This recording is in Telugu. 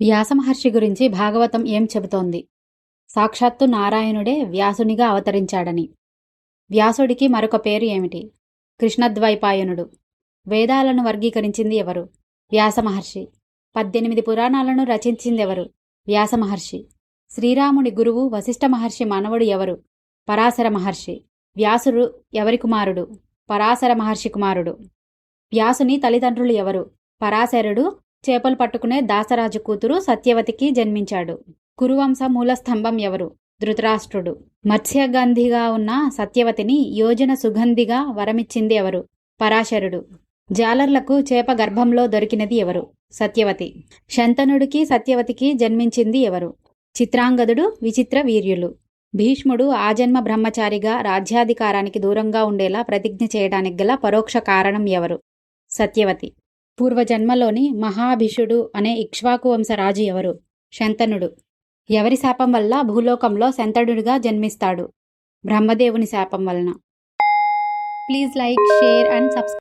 వ్యాసమహర్షి గురించి భాగవతం ఏం చెబుతోంది? సాక్షాత్తు నారాయణుడే వ్యాసునిగా అవతరించాడని. వ్యాసుడికి మరొక పేరు ఏమిటి? కృష్ణద్వైపాయనుడు. వేదాలను వర్గీకరించింది ఎవరు? వ్యాసమహర్షి. పద్దెనిమిది పురాణాలను రచించింది ఎవరు వ్యాసమహర్షి. శ్రీరాముడి గురువు వశిష్ఠ మహర్షి మనవడు ఎవరు? పరాశర మహర్షి వ్యాసుడు ఎవరి కుమారుడు? పరాశర మహర్షి కుమారుడు. వ్యాసుని తల్లిదండ్రులు ఎవరు? పరాశరుడు చేపలు పట్టుకునే దాసరాజు కూతురు సత్యవతికి జన్మించాడు. కురువంశ మూలస్తంభం ఎవరు? ధృతరాష్ట్రుడు. మత్స్యగంధిగా ఉన్న సత్యవతిని యోజన సుగంధిగా వరమిచ్చింది ఎవరు? పరాశరుడు. జాలర్లకు చేప గర్భంలో దొరికినది ఎవరు? సత్యవతి. శంతనుడికి సత్యవతికి జన్మించింది ఎవరు? చిత్రాంగదుడు విచిత్ర వీర్యులు. భీష్ముడు ఆజన్మ బ్రహ్మచారిగా రాజ్యాధికారానికి దూరంగా ఉండేలా ప్రతిజ్ఞ చేయడానికి గల పరోక్ష కారణం ఎవరు? సత్యవతి. పూర్వజన్మలోని మహాభిషుడు అనే ఇక్ష్వాకు వంశరాజు ఎవరు? శంతనుడు. ఎవరి శాపం వల్ల భూలోకంలో శంతనుడిగా జన్మిస్తాడు? బ్రహ్మదేవుని శాపం వలన. Please like share and subscribe.